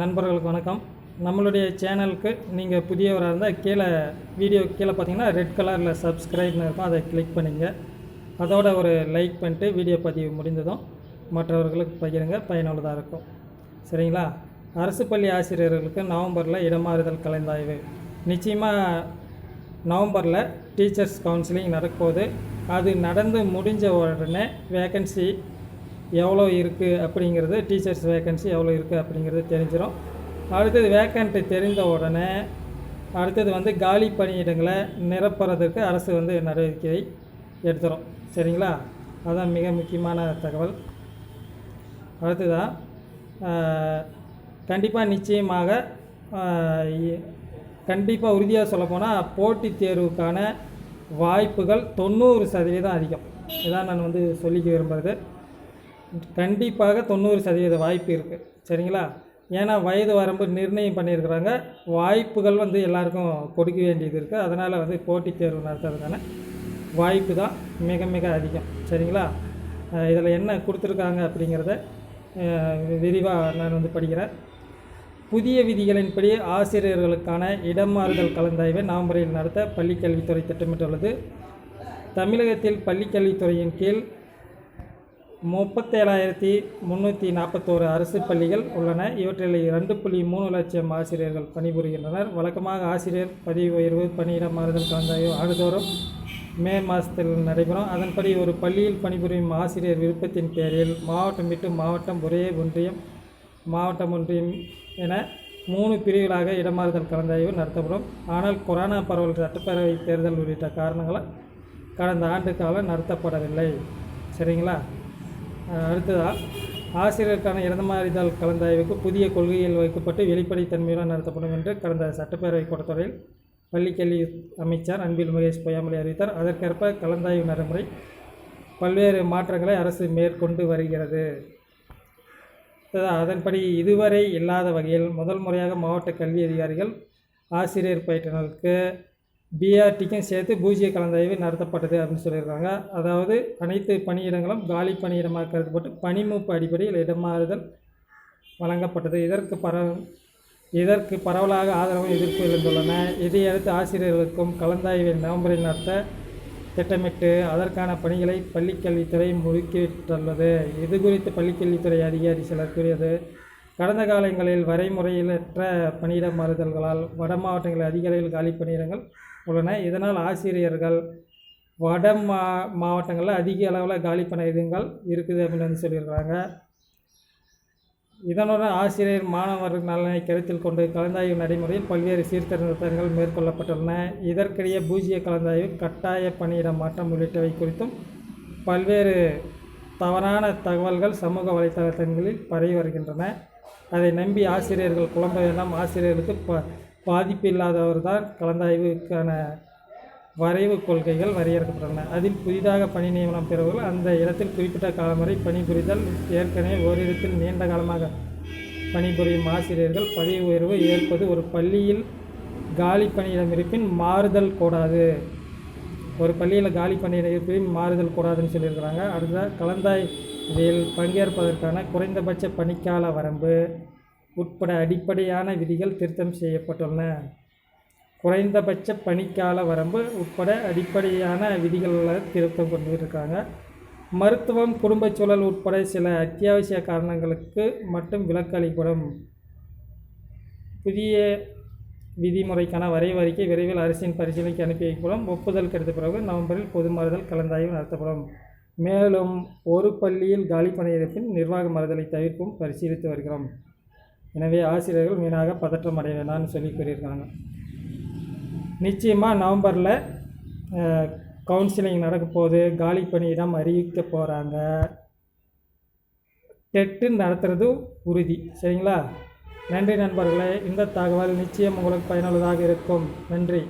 நண்பர்களுக்கு வணக்கம். நம்மளுடைய சேனலுக்கு நீங்கள் புதியவராக இருந்தால் கீழே வீடியோ கீழே பார்த்தீங்கன்னா ரெட் கலரில் சப்ஸ்கிரைப்னு இருக்கும். அதை கிளிக் பண்ணிங்க. அதோட ஒரு லைக் பண்ணிட்டு வீடியோ பதிவு முடிந்ததும் மற்றவர்களுக்கு பகிருங்க. பயனுள்ளதாக இருக்கும். சரிங்களா? அரசு பள்ளி ஆசிரியர்களுக்கு நவம்பரில் இடமாறுதல் கலந்தாய்வு. நிச்சயமாக நவம்பரில் டீச்சர்ஸ் கவுன்சிலிங் நடக்கும்போது அது நடந்து முடிஞ்ச உடனே வேக்கன்சி எவ்வளோ இருக்குது அப்படிங்கிறது டீச்சர்ஸ் வேக்கன்சி எவ்வளோ இருக்குது அப்படிங்கிறது தெரிஞ்சிடும் அடுத்தது வேக்கண்ட்டு தெரிந்த உடனே அடுத்தது வந்து காலி பணியிடங்களை நிரப்புறதுக்கு அரசு வந்து நடவடிக்கை எடுத்துரும். சரிங்களா? அதுதான் மிக முக்கியமான தகவல். அடுத்ததான் கண்டிப்பாக நிச்சயமாக கண்டிப்பாக உறுதியாக சொல்லப்போனால் போட்டித் தேர்வுக்கான வாய்ப்புகள் தொண்ணூறு சதவீதம் அதிகம். இதான் நான் வந்து சொல்லிக்க விரும்புகிறது கண்டிப்பாக தொண்ணூறு சதவீத வாய்ப்பு இருக்குது சரிங்களா? ஏன்னா வயது வரம்பு நிர்ணயம் பண்ணியிருக்கிறாங்க. வாய்ப்புகள் வந்து எல்லாருக்கும் கொடுக்க வேண்டியது இருக்குது அதனால் வந்து போட்டித் தேர்வு நடத்துறதுக்கான வாய்ப்பு தான் மிக மிக அதிகம். சரிங்களா? இதில் என்ன கொடுத்துருக்காங்க அப்படிங்கிறத விரிவாக நான் வந்து படிக்கிறேன். புதிய விதிகளின்படி ஆசிரியர்களுக்கான இடமாறுதல் கலந்தாய்வை நவம்பரில் நடத்த பள்ளிக்கல்வித்துறை திட்டமிட்டுள்ளது. தமிழகத்தில் பள்ளிக்கல்வித்துறையின் கீழ் முப்பத்தேழாயிரத்தி முந்நூற்றி நாற்பத்தோரு அரசு பள்ளிகள் உள்ளன. இவற்றில் ரெண்டு புள்ளி மூணு லட்சம் ஆசிரியர்கள் பணிபுரிகின்றனர். வழக்கமாக ஆசிரியர் பதவி உயர்வு பணியிட மாறுதல் கலந்தாய்வு ஆண்டுதோறும் மே மாதத்தில் நடைபெறும். அதன்படி ஒரு பள்ளியில் பணிபுரியும் ஆசிரியர் விருப்பத்தின் பேரில் மாவட்டம் விட்டு மாவட்டம் ஒரே ஒன்றியம் மாவட்டம் ஒன்றியம் என மூணு பிரிவுகளாக இடமாறுதல் கலந்தாய்வு நடத்தப்படும். ஆனால் கொரோனா பரவல் சட்டப்பேரவை தேர்தல் உள்ளிட்ட காரணங்களால் கடந்த ஆண்டு காலம் நடத்தப்படவில்லை. சரிங்களா? அடுத்ததாக ஆசிரியருக்கான இடமாறுதல் கலந்தாய்வுக்கு புதிய கொள்கைகள் வைக்கப்பட்டு வெளிப்படைத்தன்மையுடன் நடத்தப்படும் என்று கடந்த சட்டப்பேரவை கூட்டத்தொடரில் பள்ளிக்கல்வி அமைச்சர் அன்பில் மகேஷ் பொய்யாமலை அறிவித்தார். அதற்கேற்ப கலந்தாய்வு நடைமுறை பல்வேறு மாற்றங்களை அரசு மேற்கொண்டு வருகிறது. அதன்படி இதுவரை இல்லாத வகையில் முதல் முறையாக மாவட்ட கல்வி அதிகாரிகள் ஆசிரியர் பயிற்றுனருக்கு பிஆர்டிக்கும் சேர்த்து பூஜ்ய கலந்தாய்வு நடத்தப்பட்டது அப்படின்னு சொல்லியிருக்காங்க. அதாவது அனைத்து பணியிடங்களும் காலி பணியிடமாக கருதப்பட்டு பணிமூப்பு அடிப்படையில் இடமாறுதல் வழங்கப்பட்டது. இதற்கு பரவ இதற்கு பரவலாக ஆதரவும் எதிர்ப்பு எழுந்துள்ளன. இதையடுத்து ஆசிரியர்களுக்கும் கலந்தாய்வை நவம்பரில் நடத்த திட்டமிட்டு அதற்கான பணிகளை பள்ளிக்கல்வித்துறை முடுக்கிவிட்டுள்ளது. இது குறித்து பள்ளிக்கல்வித்துறை அதிகாரி சிலர் கூறியது. கடந்த காலங்களில் வரைமுறையிலற்ற பணியிட மாறுதல்களால் வட மாவட்டங்களில் அதிக அளவில் காலி பணியிடங்கள் உள்ளன இதனால் ஆசிரியர்கள் வட மா மாவட்டங்களில் அதிக அளவில் காலி பணியிடங்கள் இருக்குது அப்படின்னு வந்து இதனுடன் ஆசிரியர் மாணவர் நலனை கருத்தில் கொண்டு கலந்தாய்வு நடைமுறையில் பல்வேறு சீர்திருத்தங்கள் மேற்கொள்ளப்பட்டுள்ளன. இதற்கிடையே பூஜ்ய கலந்தாய்வு கட்டாய பணியிட மாற்றம் உள்ளிட்டவை குறித்தும் பல்வேறு தவறான தகவல்கள் சமூக வலைத்தளங்களில் பரவி வருகின்றன. அதை நம்பி ஆசிரியர்கள் குழம்ப வேண்டாம் ஆசிரியர்களுக்கு ப பாதிப்பு இல்லாதவர் தான் கலந்தாய்வுக்கான வரைவு கொள்கைகள் வரையறுக்கப்பட்டுள்ளன அதில் புதிதாக பணி நியமனம் பெறுவர்கள் அந்த இடத்தில் குறிப்பிட்ட காலம் வரை பணிபுரிதல் ஏற்கனவே ஓரிடத்தில் நீண்ட காலமாக பணிபுரியும் ஆசிரியர்கள் பதவி உயர்வு ஏற்பது ஒரு பள்ளியில் காலி பணியிடம் இருப்பின் மாறுதல் கூடாது. ஒரு பள்ளியில் காலி பணியிடம் இருப்பின் மாறுதல் கூடாதுன்னு சொல்லியிருக்கிறாங்க. அடுத்த கலந்தாய்வில் பங்கேற்பதற்கான குறைந்தபட்ச பணிக்கால வரம்பு. உட்பட அடிப்படையான விதிகள் திருத்தம் செய்யப்பட்டுள்ளன. குறைந்தபட்ச பணிக்கால வரம்பு உட்பட அடிப்படையான விதிகளில் திருத்தம் கொண்டு இருக்காங்க மருத்துவம் குடும்பச் சூழல் உட்பட சில அத்தியாவசிய காரணங்களுக்கு மட்டும் விலக்கு அளிக்கப்படும். புதிய விதிமுறைக்கான வரைவு அறிக்கை விரைவில் அரசின் பரிசீலனைக்கு அனுப்பி வைக்கப்படும். ஒப்புதல் கிடைத்த பிறகு நவம்பரில் பொது மறுதல் கலந்தாய்வு நடத்தப்படும். மேலும் ஒரு பள்ளியில் காலி பணியிடப்பின் நிர்வாக மறுதலை தவிர்க்கும் பரிசீலித்து வருகிறோம். எனவே ஆசிரியர்கள் வீணாக பதற்றம் அடைய வேண்டாம்னு சொல்லி கூறியிருக்காங்க. நிச்சயமாக நவம்பரில் கவுன்சிலிங் நடக்க போகுது. காலி பணியிடம் அறிவிக்க போகிறாங்க டெட்டு நடத்துறது உறுதி. சரிங்களா? நன்றி நண்பர்களே. இந்த தகவல் நிச்சயம் உங்களுக்கு பயனுள்ளதாக இருக்கும். நன்றி.